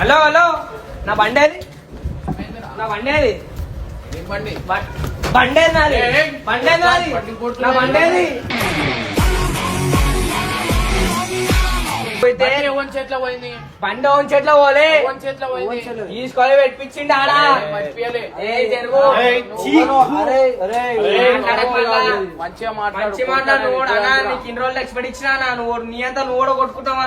Hello hello. నా బండి ఏది? నా బండి ఏం బండి? బ- బండి నాది. బండి నాది? నా బండి పోయితే బండి ఓన్ చెట్లో పోలే. తీసుకొని పెట్టించిండు ఆడ. మంచిగా మాట్లాడు మంచి మాట నువ్వు కూడా. అన్నా నీకు ఇన్ని రోజులు ఎక్స్పెక్ట్ ఇచ్చినా నువ్వు నీ అంతా నువ్వు కూడా కొట్టుకుంటావా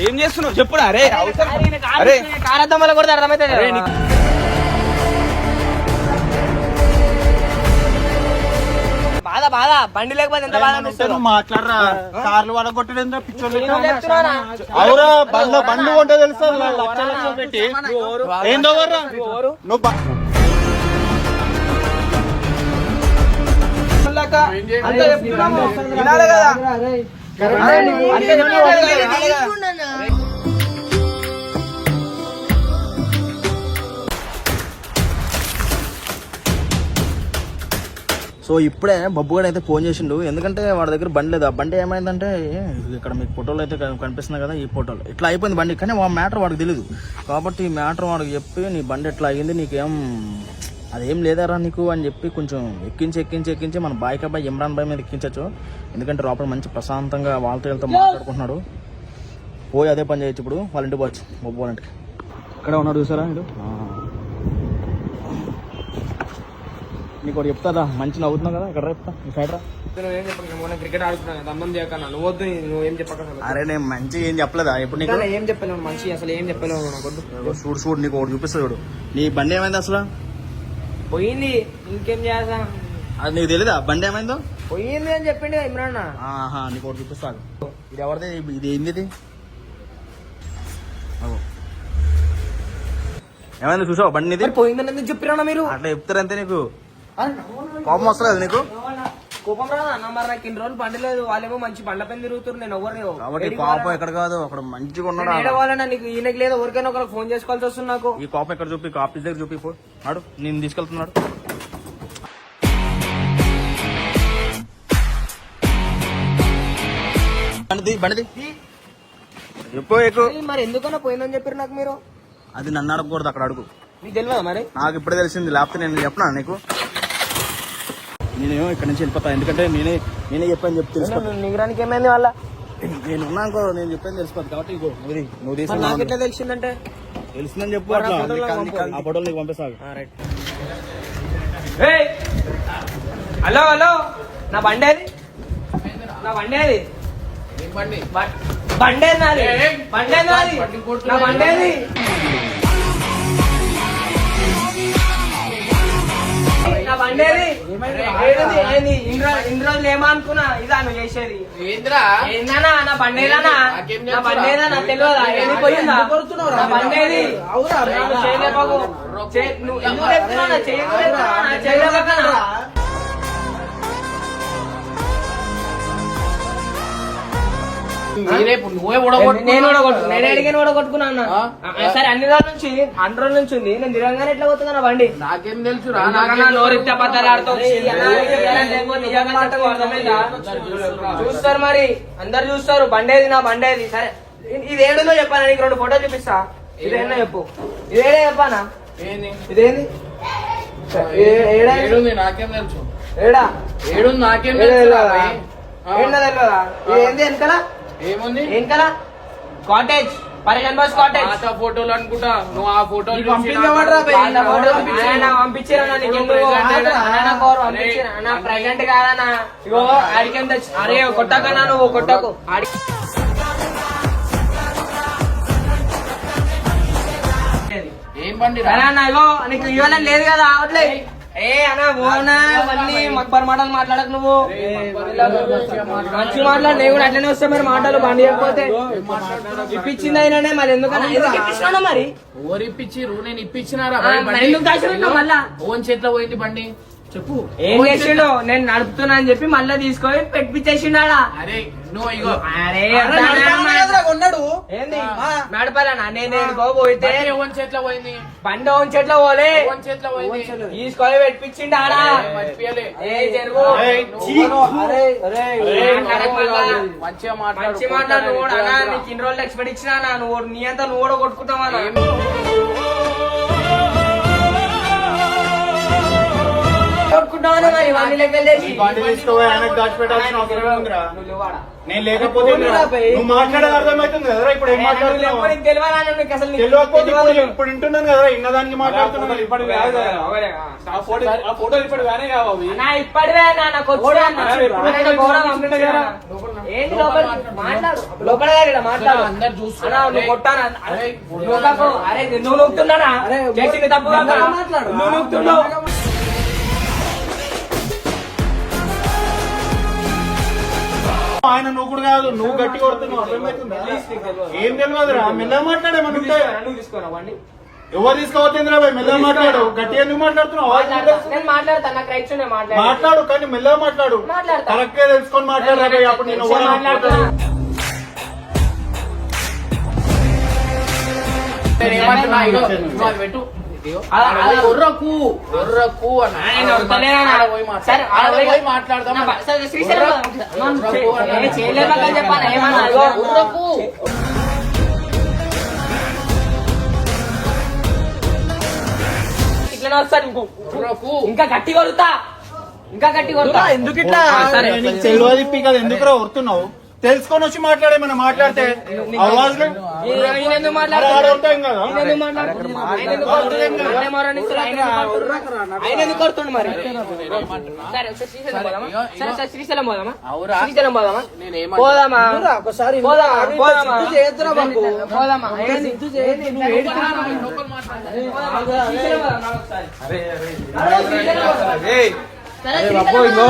ఏం చేస్తున్నావు? చెప్పురా అరే అవసరం. అరే, ఈయన కారు అరే. ఈయన కారు అద్దం వల్ల కొడితే అర్థమవుతుంది. అరే, కదా. నీకు- బాధ బాధ. బండి లేకపోతే ఎంత బాధ అనిపిస్తుంది. నువ్వు మాట్లాడరా? కార్లు వాళ్ళ కొట్టలేదు పిచ్చోళ్ళు నేను చెప్తున్నానా? అవురా బండ్లో బండి కొంటే తెలుసా. లక్ష లక్షలు పెట్టి. ఏందో నువ్వు? అంతా చెప్తున్నాము. వినాలి కదా. సో ఇప్పుడే బబ్బు బబ్బుగాడు అయితే ఫోన్ చేసిండు. ఎందుకంటే వాడి దగ్గర బండి లేదు. ఆ బండి ఏమైందంటే ఇక్కడ మీకు ఫోటోలు అయితే కనిపిస్తున్నాయి కదా ఈ ఫోటోలు. ఇట్లా అయిపోయింది బండి. కానీ ఆ మ్యాటర్ వాడికి తెలియదు కాబట్టి ఈ మ్యాటర్ వాడికి చెప్పి నీ బండి ఎట్లా అయ్యింది నీకేం అదేం లేదారా నీకు అని చెప్పి కొంచెం ఎక్కించి ఎక్కించి ఎక్కించి మన బాయ్కా బాయ్ ఇమ్రాన్ బాయ్ మీద ఎక్కించచ్చు. ఎందుకంటే లోపల మంచి ప్రశాంతంగా వాళ్ళతో వీళ్ళతో మాట్లాడుకుంటున్నాడు. పోయి అదే పని చేయొచ్చు ఇప్పుడు. వాళ్ళ ఇంటికి పోవచ్చు. బొబ్బు వాళ్ళ ఇంటికి. ఇక్కడ ఉన్నాడు చూసారా ఇటు నీకు ఒకటి చెప్తారా మంచి నవ్వుతున్నావు కదా. ఇక్కడ చెప్తా? ఈ సైడ్ రా. చెప్పక క్రికెట్ ఆడుతున్నాను దమ్మం నువ్వు వద్దు నువ్వేం చెప్పక అసలు. అరే నేను మంచి ఏం చెప్పలేదా? ఇప్పుడు నీకు? ఏం చెప్పలేవు మంచి అసలు ఏం ఇదిగో చూడు చూడు. నీకు ఒకటి చూపిస్తా చూడు. నీ బండి ఏమైంది అసలు? పోయింది. ఇంకేం చేస్తా అది నీకు తెలీదా? బండి ఏమైందో? పోయింది అని చెప్పిండు కదా ఇమ్రాన్ అన్న. ఆహా నీకు ఒకటి చూపిస్తాను ఇది ఎవరిది? ఇది ఏంది ఇది అగో. ఏమైంది? చూసావు బండి ఇది పోయిందని ఎందుకు చెప్పిరా మీరు? అట్లా చెప్తారంతే నీకు. కోపం వస్తలేదు నీకు? కోపం రాదా? అన్న మరి నాకు ఇన్ని రోజులు బండి లేదు. వాళ్ళేమో మంచి బండ్ల పైన తిరుగుతున్నారు. నేను ఎవరు కాబట్టి కోపం ఎక్కడ కాదు? అక్కడ మంచిగా ఉన్నాడు. ఏడవాలన్నా నీకు ఈయనకి లేదు? ఎవరికైనా ఒకరికి ఫోన్ చేసుకోవాల్సి వస్తుంది నాకు. ఈ కోపం ఎక్కడ చూపి? ఆఫీస్ దగ్గర చూపి పో నాడు నేను తీసుకెళ్తున్నాడు. బండిది బండిది. ఎక్కువ ఎక్కువ మరి- మరి ఎందుకన్నా పోయిందని చెప్పారు నాకు మీరు? అది నన్ను అడగకూడదు అక్కడ అడుగు. మీకు తెలియదా మరి? నాకు ఇప్పుడే తెలిసింది. లేకపోతే నేను చెప్పనా నీకు? నేనేమో ఇక్కడ నుంచి వెళ్ళిపోతా. ఎందుకంటే నేనే నేనే చెప్పాను చెప్పి తెలిసిపోతా. నిగరానికి ఏమైంది వాళ్ళ? నేను ఉన్నా అనుకో నేను చెప్పాను తెలిసిపోతుంది కాబట్టి ఇగో నువ్వు నువ్వు తీసుకున్నా తెలిసిందంటే? తెలిసిందని చెప్పు ఆ అట్లా ఫోటోలు నాకు పంపు. ఆ ఫోటోలు నీకు పంపిస్తాను. Hello hello! నా బండి ఏది? నా బండి ఏది? ఏం బండి? నాది? బండి నాది? నా బండి ఏది? బండి ఏది ఏది? ఏంది? ఇన్ని రోజులు- ఇన్ని రోజులు ఏమో అనుకున్నా ఇదా నువ్వు చేసేది. ఏంద్రా? ఏందన్నా? నా బండి ఏదన్నా నాకేం నా తెలియదా? ఏది? పోయిందా? నా బండి ఏది నువ్వు చేయలేకపోకు. చే- నువ్వు ఎందుకు చెప్తున్నావు నేను నేను అడిగిన కూడా సరే అన్ని రోజుల నుంచి అన్ని రోజుల నుంచి ఉంది. నేను ఎట్లా బండి? నాకేం తెలుసు? చూస్తారు మరి. అందరు చూస్తారు. బండేది నా బండేది. సరే. ఇది ఏడుందో చెప్పాను నీకు రెండు ఫోటోలు చూపిస్తా. ఇదేందో చెప్పు. ఇదేడే చెప్పానా? ఇదేంది ఏడా? నాకేం తెలుసు. ఏడా? ఏడుంది నాకేం ఏడా తెలుసు తెలియదా? ఏందో తెలియదా ఇది ఏంది వెనకాల? ఏముంది? కాటేజ్ పరేషన్ బస్ కాటేజ్ పాత ఫోటోలు అనుకుంటా. నువ్వు ఆ చూసి పంపింది ఎవడ్రా బయ్? పాత నీకు ఎందుకు? అన్నా. పంపించారు? అన్న కాదన్నా. ఇగో ఆడికేం తెచ్చి అరే కొట్టకన్నా నువ్వు కొట్టకు. ఆడి ఏం బండి రా? సరే అన్న ఇగో నీకు ఇవ్వాలని లేదు కదా అవట్లే ఏ అన్న ఓనా అవన్నీ మక్బర్ మాటలు మాట్లాడకు నువ్వు. మంచి మాట్లాడు నేను కూడా అట్లనే వస్తా మరి మాటలు బండి చెప్పిపోతే ఇప్పించింది అయినానే మరి ఎందుకన్నా? మరి? ఓరి ఇప్పించిర్రు నేను ఇప్పించినారా? మళ్ళా? ఓన్ చేతిలో పోయింది బండి. చెప్పు. ఏం చేసిండు? నేను నడుపుతున్నా అని చెప్పి మళ్ళీ తీసుకొని పెట్టిపించేసిండాడా అరే నువ్వు ఇగో అరే నడపాలన్నా నేను ఎక్కడికో పోయితే బండి ఓన్ చేతిలో పోయింది బండి ఓన్ పోలే ఓన్ చేతిలో పోయింది తీసుకొని పెట్టిపించిండు ఆడా. మంచిగా మాట్లాడు మంచి మాట్లాడు నువ్వు కూడా నీకు ఇన్ని రోజులు ఎక్స్పెక్ట్ ఇచ్చినా. నువ్వు నీ అంతా నువ్వు కూడా కొట్టుకుంటావా నేను లేకపోతే. నువ్వు మాట్లాడేది అర్థమవుతుంది కదరా ఇప్పుడు ఏం మాట్లాడుతున్నావు? తెలియకపోతే ఇప్పుడు. ఇప్పుడు వింటున్నాను కదా ఇన్నదానికి మాట్లాడుతున్నాను. ఆ ఫోటోలు ఇప్పుడు వేరే కావు అవి. అన్నా, ఇప్పటివే? ఏంటి లోపల మాట్లాడు. లోపల? మాట్లాడు. అందరు కొట్టానా? అరే, నువ్వు నొక్కుతున్నానా? చేసింది తప్పు. నువ్వు నొక్కుతున్నావు. ఆయన నువ్వు కూడా కాదు నువ్వు గట్టి కొడుతున్నావు అర్థమవుతుందా ఏం తెలియదురా మెల్ల మాట్లాడే మనం నువ్వు తీసుకోరా వాడిని. ఎవరు తీసుకోవచ్చిందిరా భయ్ మెల్ల మాట్లాడు గట్టి ఎందుకు మాట్లాడుతున్నావు? మాట్లాడు. కానీ మెల్ల మాట్లాడు. కరెక్ట్గా తెలుసుకొని మాట్లాడరా భయ్ అప్పుడు నేను మాట్లాడుతున్నా. ఒర్రకు ఒర్రకు పోయి మాట్లాడదాం ఒర్రకు వస్తాను. ఇంకో గట్టి కొడుతా ఇంకా గట్టి కొడుతా ఎందుకు ఇట్లా తెలియదు ఎందుకురా వస్తున్నావు తెలుసుకొని వచ్చి మాట్లాడితే అవాజ్లు మాట్లాడు. శ్రీశైలం పోదామా?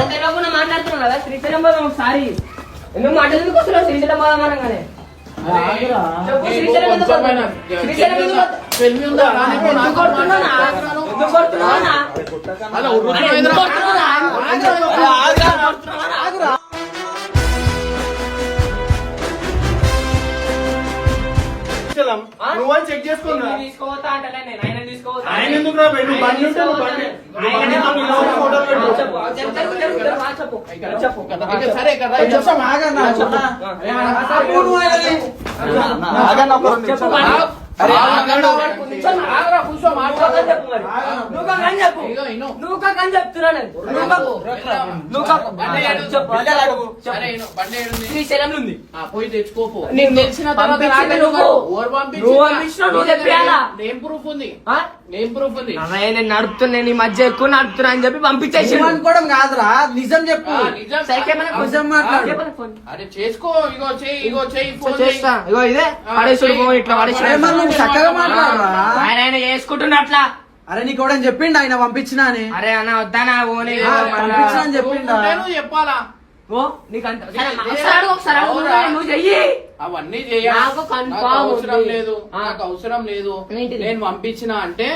తెలియకుండా మాట్లాడుతున్నావు కదా? శ్రీశైలం పోదాం ఒకసారి? ఎందుకు మాటలు ఎందుకు వస్తున్నావు? శ్రీశైలం పోదాం అనగానే ఆగురా, ఆగురా. నువ్వని చెక్ చేసుకున్నా నేను తీసుకోవద్దా అంటలే నేను, ఆయన తీసుకోవద్దా? ఆయన ఎందుకు రా? నువ్వు బండి ఉంటే నువ్వు బండి నువ్వు నువ్వు ఫోటోలు పెట్టు. చెప్పు, చెప్పు, చెప్పు, చెప్పు, చెప్పు, చెప్పు. చెప్పు. సరే కదా కొంచెం ఆగన్నా, నువ్వు. చెప్పు, వాడు. అరే, ఆగరా, కూర్చో నువ్వు మాట్లాడు కాకని చెప్పు మరి. చెప్పు. చెప్తున్నా నేను. శ్రీశైలంలో ఉంది. పోయి తెచ్చుకోపో నీకు తెలిసిన తర్వాత? నేమ్ ప్రూఫ్ ఉంది? నేమ్ ప్రూఫ్ ఉంది. నేను నడుపుతున్నా నేను మధ్య ఎక్కువ నడుపుతున్నా అని చెప్పి పంపించేసి అనుకోవడం కాదురా. నిజం చెప్పు. నిజం. మాట్లాడు. అరే చేసుకో ఇగో చెయ్యి ఇగో చేస్తా. ఇగో ఇదే. పడేసుడు ఇట్లా పడేసుడు. చక్కగా మాట్లాడరా? ఆయన ఆయన చేసుకుంటున్నా అట్లా అరే నీకు కూడా చెప్పిండు ఆయన పంపించినా అని? అరే అన్న వద్దానా ఓనే? ఆ, పంపించినా అని చెప్పిండా? నువ్వు చెప్పాలా? ఓ ఒకసారి ఒకసారి? నువ్వు చెయ్యి. అవన్నీ చేయాలి. నాకు అవసరం ఉంది. లేదు. ఆ. నాకు అవసరం లేదు. ఏంటిది? నేను పంపించిన అంటే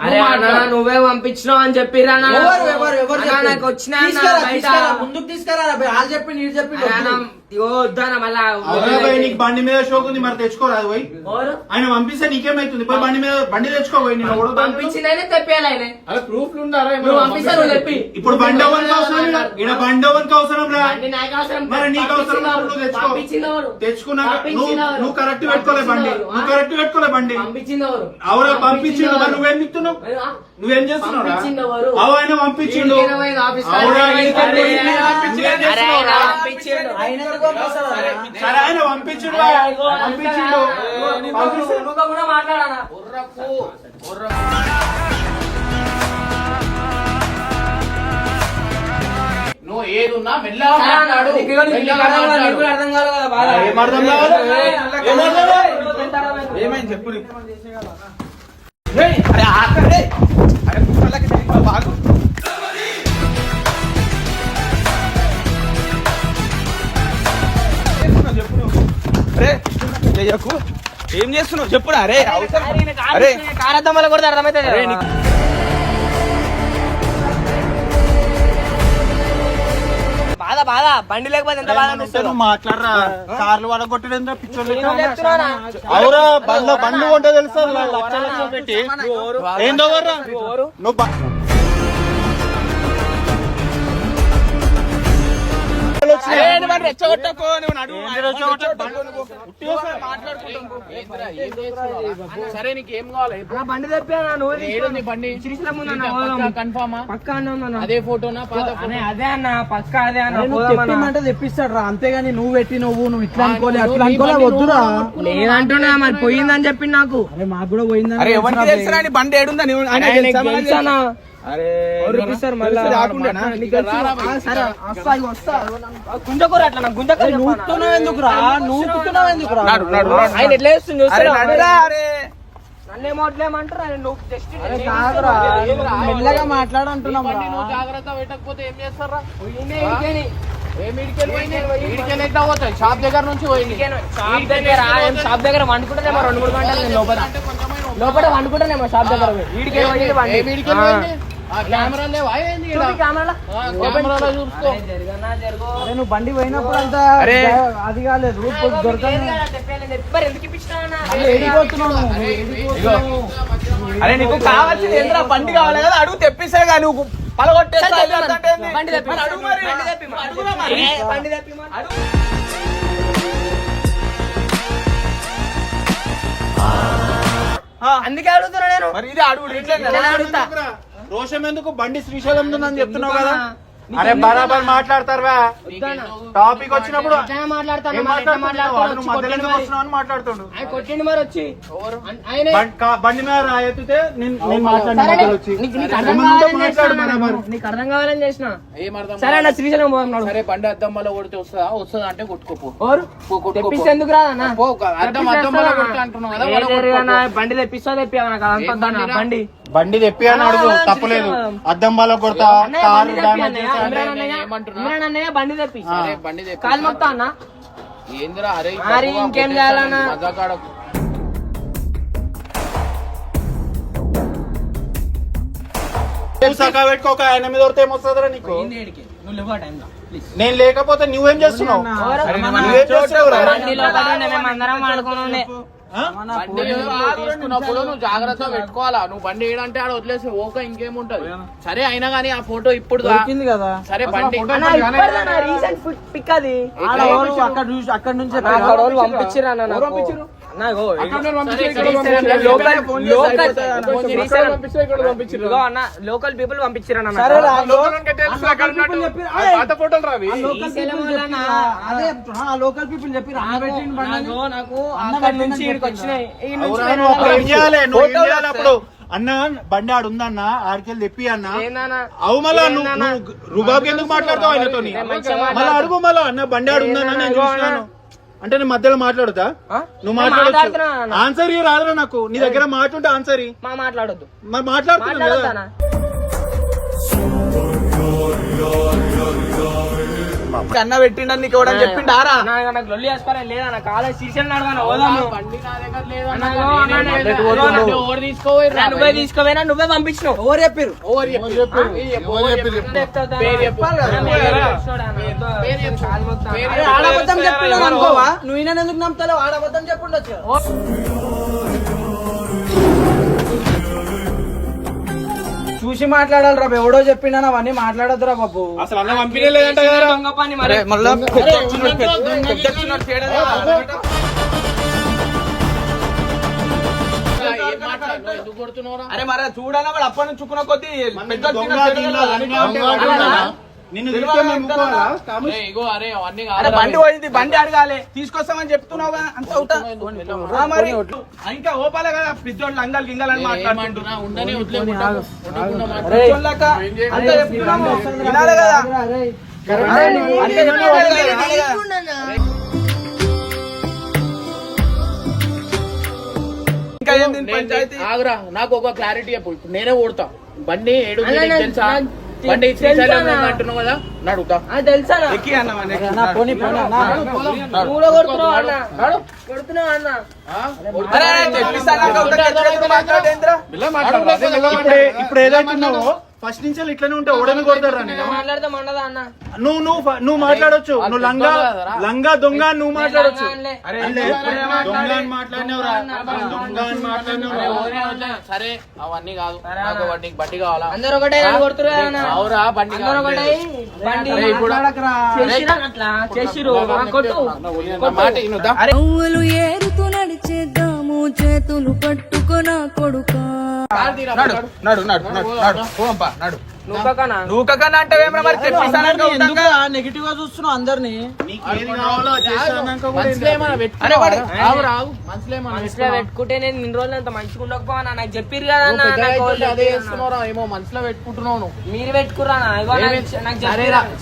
అరే నువ్వు అన్న మాట్లాడు. నువ్వే పంపించినావు అని చెప్పిరా అన్న? ఎవరు ఎవరు ఎవరు నాకు వచ్చిన తీసుకురా. తీసుకురా, ముందుకు తీసుకురా వాళ్ళు చెప్పి నీడు చెప్పి అరే నీకు బండి మీద షోక్ ఉంది మరి తెచ్చుకోరాదు పోయి? ఎవరు? ఆయన పంపిస్తే నీకేమైతుంది? పోయి బండి మీద బండి తెచ్చుకో పోయి నేను పంపించి పంపించిందనే తెప్పేయాలి అలా ఇప్పుడు బండి అవ్వనికి అవసరం ఇక్కడ బండి అవ్వనికి అవసరం రా. బండి నాకు అవసరం. మరి నీకు అవసరం పంపించినవాడు. ఉన్నప్పుడు తెచ్చుకో. పంపించినవాడు. తెచ్చుకున్నాక నువ్వు కరెక్ట్ పెట్టుకోలే బండి. నువ్వు కరెక్ట్ పెట్టుకోలే బండి. అవురా పంపించిండు. మరి నువ్వేం చెప్తున్నావు? ఆ? నువ్వేం చేస్తున్నావు? అవు ఆయన పంపించిండు. సరే ఆయన పంపించిండు పంపించిండు. కూడా మాట్లాడానా నువ్వు ఏదున్నా మెల్లగా మాట్లాడు. అర్థం కాదు, కాదు కదా బాధ. ఏం అర్థం కావాలి? ఏయ్, ఏం అర్థం కావాలి? ఏమైంది చెప్పు. అరే ఆకరే అరే బాగు. అరే చెయ్యకు ఏం చేస్తున్నావు? చెప్పురా అరే అరే కారద్దమ్మలు కూడా అర్థమైతే బాధ బాధ. బండి లేకపోతే ఎంత బాధ అనిపిస్తుందో. నువ్వు మాట్లాడరా? కార్లు వాళ్ళగొట్టడం పిచ్చోళ్ళు? అవురా బండ్లో బండ్లు కొంటే తెలుసా? లక్ష లక్షలు పెట్టి. ఏందో? నువ్వు రెచ్చగొట్టకు, నువ్వు నడువు. సరే నీకు ఏం కావాలి? బండి తెప్పానా నువ్వు బండి. పక్కా కన్ఫామా. అదే ఫోటోనా? అదే అన్న పక్క అదే అన్న నువ్వు పోదామన్న. తెప్పిమంటే తెప్పిస్తాడు రా. అంతేగాని నువ్వు పెట్టి నువ్వు నువ్వు ఇట్లా అనుకోలే అట్లా అనుకోలే వద్దురా. లేదంటున్నా మరి పోయిందని చెప్పి నాకు. మాకు కూడా పోయిందని బండి ఏడుందా? నువ్వు గుంజకూర అట్లా ఎందుకు రా ఎందుకు రా. ఆయన ఎట్లా మెల్లగా మాట్లాడంటున్నాం నువ్వు జాగ్రత్త పెట్టకపోతే ఏం చేస్తారా? షాప్ దగ్గర నుంచి. షాప్ దగ్గర ఆయన షాప్ దగ్గర వండుకుంటానేమో రెండు మూడు గంటలు లోపల. లోపల వండుకుంటానేమో షాప్ దగ్గర పోయి. నువ్వు బండి పోయినప్పుడు అంత. అది కాలేదు అరే, నీకు కావాల్సింది ఏంద్రా? బండి కావాలి కదా అడుగు తెప్పిస్తే కానీ నువ్వు పలగొట్టేస్తా? బండి తెప్పి. అడుగు మరి. తెప్పి, అందుకే అడుగుతున్నా నేను. మరి ఇది అడుగు ఇట్లే కదా. నేను అడుగుతా. రోషం ఎందుకు? బండి శ్రీశైలం ఉందని చెప్తున్నావు కదా? అరే బరాబర్ మాట్లాడతారా టాపిక్ వచ్చినప్పుడు మాట్లాడుతుండు. కొట్టిండు మరి వచ్చి. బండి మీద ఎత్తితే నీకు అర్థం కావాలని చేసినా సరే అన్న శ్రీశైలం పోదాం నాడు. సరే బండి అద్దం వల్ల కొడితే వస్తుందా? వస్తుందా అంటే కొట్టుకోపో. ఎందుకు రాదన్న. బండి తెప్పిస్తా బండిరా? బండి. బండి తెప్పి అని అడుగు తప్పలేదు. అద్దం బాల కొడతా కారు చేస్తా. అన్నయ్య బండి తెప్పి. బండి తెప్పి. కాలు మొక్తా అన్న? ఏందిరా అరే ఇంకేం చేయాలన్నా? సకా పెట్టుకోక ఆయన మీద ఏమొస్తుందిరా నీకు? నేను లేకపోతే నువ్వేం చేస్తున్నావు? నువ్వేం చేస్తున్నావురా? బండి తీసుకున్నప్పుడు నువ్వు జాగ్రత్త పెట్టుకోవాలా? నువ్వు బండి ఏడంటే ఆడ వదిలేసి ఓక ఇంకేముంటది. సరే అయినా గానీ ఆ ఫోటో ఇప్పుడు కదా. సరే బండి రీసెంట్ పిక్ అది. ఆడ ఎవరు అక్కడ నుంచి నా లోకల్ పీపుల్ పంపించిర్రు అన్న. లోకల్ పీపుల్ చెప్పి బండి. నాకు నుంచి వచ్చినాయి అన్న ఆడు ఉందన్న ఆడికెళ్ళి తెప్పి అన్న. ఏందన్న? అవు మళ్ళా నువ్వు రుబాబ్ ఎందుకు మాట్లాడతావు ఆయనతో మళ్ళా. అడుగు మళ్ళా అన్న బండి ఆడు ఉందన్న నేను చూసినాను. అంటే నేను మధ్యలో మాట్లాడుతా ఆ? నువ్వు మాట్లాడచ్చు. ఆన్సర్ ఇయ్యి రాదురా నాకు. నీ దగ్గర మాట ఉంటే ఆన్సర్. మా మాట్లాడొద్దు. మరి మాట్లాడుతున్నాను కదా. అన్న పెట్టిండని నీకు ఎవడని చెప్పిండారా? అన్న, ఇక నాకు లొల్లి చేసుకోవాలి లేదా? నా కాలేజ్ సీసన్ నడవను పోదాము. బండి నా దగ్గర లేదు? అన్న, అన్న. ఇగో అన్న, నేనే నేను పోతున్నా. పోతున్నా. నువ్వు తీసుకోపోయిర్రా? నువ్వే పంపించినావు. ఎవరు చెప్పిర్రు? ఎవరు చెప్పు? అనుకోవా? నువ్వు ఈయన ఎందుకు నమ్ముతావు చెప్పుండొచ్చు. చూసి మాట్లాడాలి రా ఎవడో చెప్పిండని అవన్నీ మాట్లాడద్దురా బాబు. అసలు అన్న? అరే మరి చూడాలా వాడు అప్పటి నుంచి చుక్కున్న కొద్దీ నిన్ను? అరే, అవన్నీ. బండి పోయింది బండి అడగాలి తీసుకొస్తామని చెప్తున్నావు అంత అవుతా మరి ఇంకా ఓపాలే కదా పిచ్చోళ్ళు అంగల్ గింగల్ అని నేను మాట్లాడుతుంటు ఏమంటున్నా? ఉండని కదా ఆగురా నాకు ఒక క్లారిటీ చెప్పు నేనే ఓడతా బండి ఏడు బండి అంటున్నావు కదా నడుగుతా తెలుసా? ఎక్కి అన్న కొడుతున్నావు అన్న? ఇప్పుడే ఇప్పుడు ఏదైతే ఉన్నావో ఫస్ట్ నుంచి ఇట్లనే ఉంటే ఓడని కొడతారా నేను. నువ్వు నువ్వు నువ్వు మాట్లాడొచ్చు. నువ్వు లంగా లంగా దొంగ నువ్వు మాట్లాడొచ్చు. దొంగ. అని మాట్లాడినవురా దొంగ అని మాట్లాడినవురా. సరే అవన్నీ కాదు. నాకు బండి బండి కావాలా? అందరు ఒకటే కొడుతురు అవురా బండి ఒకటే ఇప్పుడు అట్లా? చేసిరు. కొట్టు. మాట ఏరుతూ నడిచేద్దాము చేతులు పట్టుకొన కొడుకా. నడు నడు. నడు నడు నడు పోంపా నడు. నువ్వు కన్నా మరి. నెగిటివ్గా చూస్తున్నావు అందరిని? మనసులో? పెట్టుకుంటే నేను ఇన్ని రోజులు అంత మంచిగా ఉండకపోనా? నాకు చెప్పిర్రు కదా ఏమో మనసులో పెట్టుకుంటున్నావు నువ్వు. మీరు పెట్టుకురా.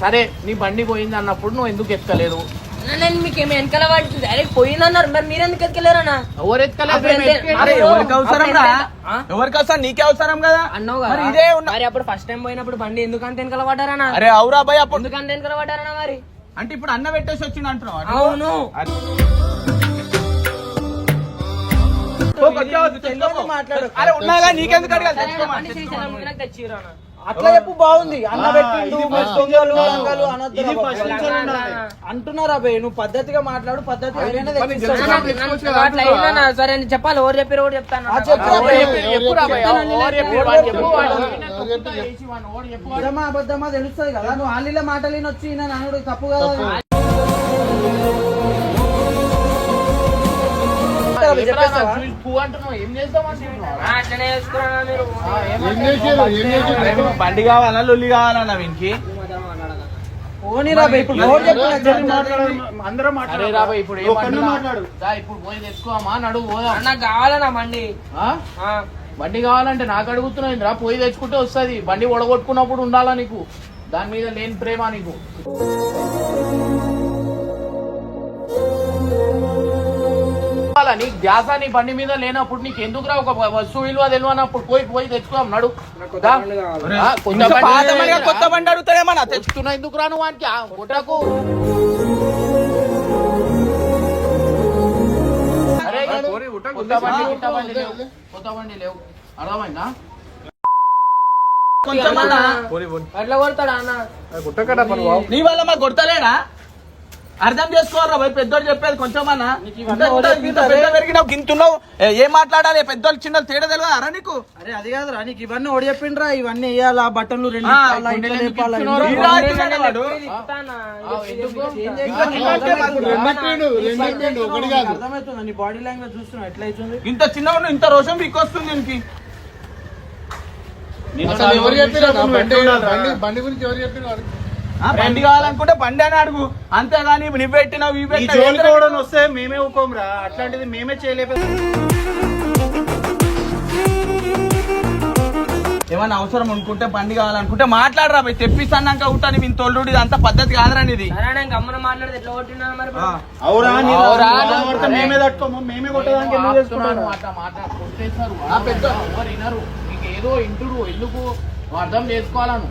సరే నీ బండి పోయింది అన్నప్పుడు నువ్వు ఎందుకు ఎక్కలేదు అన్న, నేను మీకు ఏమి వెనకాల పడుతుంది అరే పోయిందన్నారు మరి మీరు ఎందుకు ఎత్తుకెళ్ళారన్న ఎవరు అవసరం రా? ఎవరికి అవసరం నీకే అవసరం కదా అన్నావు కదా ఇదే ఉన్న మరి అప్పుడు ఫస్ట్ టైం పోయినప్పుడు బండి ఎందుకు అంత వెనకాల పడ్డారన్న అరే అవురా భయ్ అప్పుడు ఎందుకు అంత వెనకాల పడ్డారన్న మరి అంటే ఇప్పుడు అన్న పెట్టేసి వచ్చిండు అంటున్నావు అటు. అవును తెచ్చుకోపో. అరే ఉన్నాగా నీకెందుకు అడగాలి సరే, అట్లా చెప్పు బాగుంది. అన్న పెట్టిండు. అంటున్నారా బే? నువ్వు పద్ధతిగా మాట్లాడు పద్ధతి. సరే నేను చెప్పాలి ఎవరు చెప్పారు ఎవరు చెప్తాను అబద్ధమా తెలుస్తుంది కదా. నువ్వు ఆలీల మాటలు వచ్చి ఈయన నానుడు తప్పు. కదా బండి కావాలా? లొల్లి కావాలన్నా వీనికి? బే ఇప్పుడు అందరం మాట్లాడాలి. రాబాయ్ ఇప్పుడు మాట్లాడు. ఇప్పుడు పోయి తెచ్చుకోమా? నడు పోదాం. అన్న కావాలన్నా బండి. ఆ? ఆ, బండి కావాలంటే నాకు అడుగుతున్నావు ఇంద్రా. పోయి తెచ్చుకుంటే వస్తుంది. బండి ఒడగొట్టుకున్నప్పుడు ఉండాలా నీకు? దాని మీద లేని ప్రేమ నీకు. నీకు ధ్యాస నీ బండి మీద లేనప్పుడు నీకు ఎందుకురా ఒక వస్తువు విలువ తెలియనప్పుడు పోయి పోయి తెచ్చుకోం నడు కొత్త బండి అడుగుతాడేమన్నా తెచ్చుకున్నా ఎందుకు రాను వానికి? ఆ, కొట్టకు. అరే కొత్త బండి గిట్ట బండి లేవు. కొత్త బండి లేవు. అర్థమైందా? కొంచెం అన్న. అట్లా కొడతాడా అన్న? నీ వల్ల మాకు కొడతలేడా అర్థం చేసుకోవాలరా భయ్ పెద్దోడు చెప్పేది కొంచెం అన్న ఇంత ఇంత పెద్ద పెరిగినావు గింతున్నావు. ఏ- మాట్లాడాలి? పెద్దోళ్ళు చిన్నలు తేడా తెలియదు అరా నీకు? అరే అది కాదురా నీకు ఇవన్నీ ఓడి చెప్పిండ్రా ఇవన్నీ వేయాలా? బట్టలు రెండు ఆ, మాకు అర్థమవుతుందా నీ బాడీ లాంగ్వేజ్ ఇంత చిన్న ఉన్న ఇంత రోషం వస్తుంది దీనికి. అసలు ఎవరు చెప్పినా బండి గురించి ఎవరు చెప్పినా బండి కావాలనుకుంటే బండి అని అడుగు. అంతేగాని నువ్వు పెట్టినావు ఇవి? కూడా వస్తే మేమే ఊకోమరా. అట్లాంటిది మేమే చేయలేకపోతే ఏమన్నా అవసరం అనుకుంటే బండి కావాలనుకుంటే మాట్లాడరా పోయి. తెప్పిస్తాన్నాక ఉంటా నీ తోలుడు ఇది అంత పద్ధతి కాదురా ఇది ఏదో ఇంటుడు ఎందుకు అర్థం చేసుకోవాలను.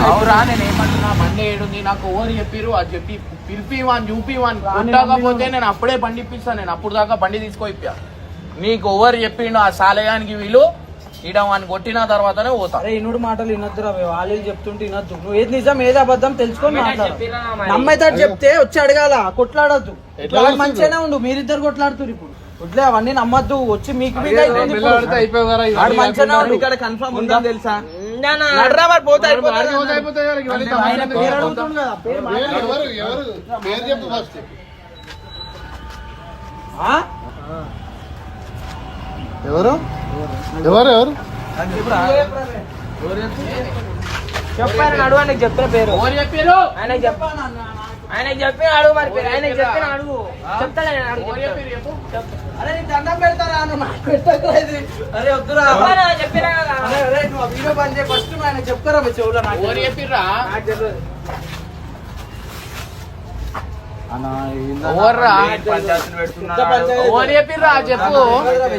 అవురా నేను ఏమంటున్నా బండి ఏడుంది నాకు ఓవర్ చెప్పిరు అది చెప్పి పిలిపి వాన్ చూపి వాన్ కొట్టకపోతే నేను అప్పుడే బండి ఇప్పిస్తాను నేను అప్పుడు దాకా బండి తీసుకో ఇప్పా. నీకు ఓవర్ చెప్పిండు ఆ సాలయానికి వీలు ఈడ వాని కొట్టిన తర్వాతనే పోతా. ఇనుడు మాటలు వినొద్దురా వాళ్ళు చెప్తుంటే వినొద్దు. నువ్వు ఏది నిజం ఏది అబద్ధం తెలుసుకొని మాట్లాడు. చెప్పిరా మరి. నమ్మైతే చెప్తే వచ్చి అడగాల కొట్లాడొద్దు. మంచిగానే ఉండు మీరిద్దరు కొట్లాడుతున్నారు ఇప్పుడు. వదిలే అవన్నీ నమ్మద్దు. వచ్చి మీకు ఇక్కడ కన్ఫర్మ్ తెలుసా? పోతే. ఆయన? ఎవరు ఎవరు? ఎవరు? చెప్పారు నడువు ఆయనకి చెప్పిన పేరు. ఓవర్ చెప్పిరు? ఆయనకి చెప్పిన అడుగు మరి పేరు ఆయనకి చెప్పిన అడుగు. ఆయన చెప్పు? అరే నీకు దండం పెడతారా నాకు పెట్టకురా ఇది అరే వద్దురా. చెప్పానా? అరే నువ్వు వీడియో బంద్ చేయి. ఫస్ట్ ఆయన చెప్పుకోరా మీ చెవులో నాకు చెప్పిర్రా? నాకు తెలియదు. చెప్పు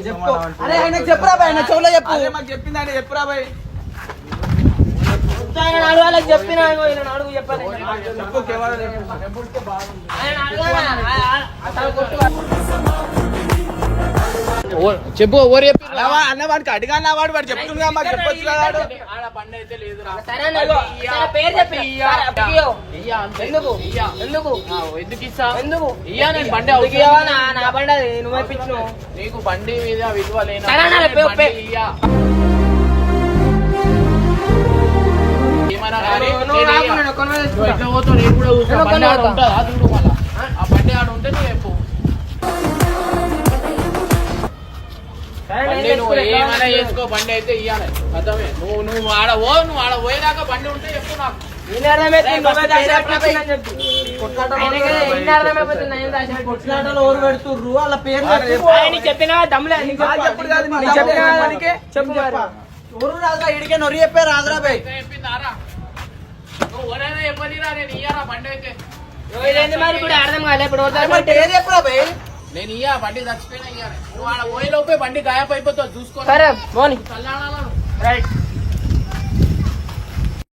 చెప్పు. అరే ఆయనకు చెప్పురా బాయ్ ఆయన చెవులో చెప్పు చెప్పింది ఆయన చెప్పురా బాయ్. ఆయన నాలుగు వాళ్ళకి చెప్పినా ఇగో ఈయన నాలుగు చెప్పాను చెప్పు చెప్పు. చెప్పు ఎవరు అన్నవా అన్న వాడికి అడిగాను వాడు వాడు చెప్తుండగా మాకు చెప్పొచ్చు కదా చెప్పి. ఎందుకు. ఎందుకు? ఎందుకు ఇస్తా? ఎందుకు? ఇయ్యా నేను బండి? లేదు. నా బండి నువ్వు నీకు బండి మీద విలువ లేనా పోతావు? నేను కూడా బండి ఆడ. ఉంటుందా? చూడు మళ్ళా. ఆ? బండి ఆడ ఉంటే నువ్వు చెప్పు. సరే, నేను బండి నువ్వు తెచ్చుకుంటా. ఏమైనా చేసుకో బండి అయితే అర్థమే? నువ్వు నువ్వు ఆడ పో నువ్వు ఆడ పోయేదాకా బండి ఉంటే చెప్పు నాకు. నీకు చెప్పినా నీకు చెప్పినా చెప్పు. ఇడికే నొరి చెప్పే ఇంకా చెప్పిందారా ఎవరైనా చెప్పనిరా నేను ఇయ్యారా బండి అయితే మరి ఇప్పుడు అర్థం కాలే ఇప్పుడు నేను ఇయ్యా బండి చచ్చిపోయినా ఇయ్యాలి. నువ్వు ఆడ పోయే లోపే బండి గాయప అయిపోతావు చూసుకో. సరే రైట్.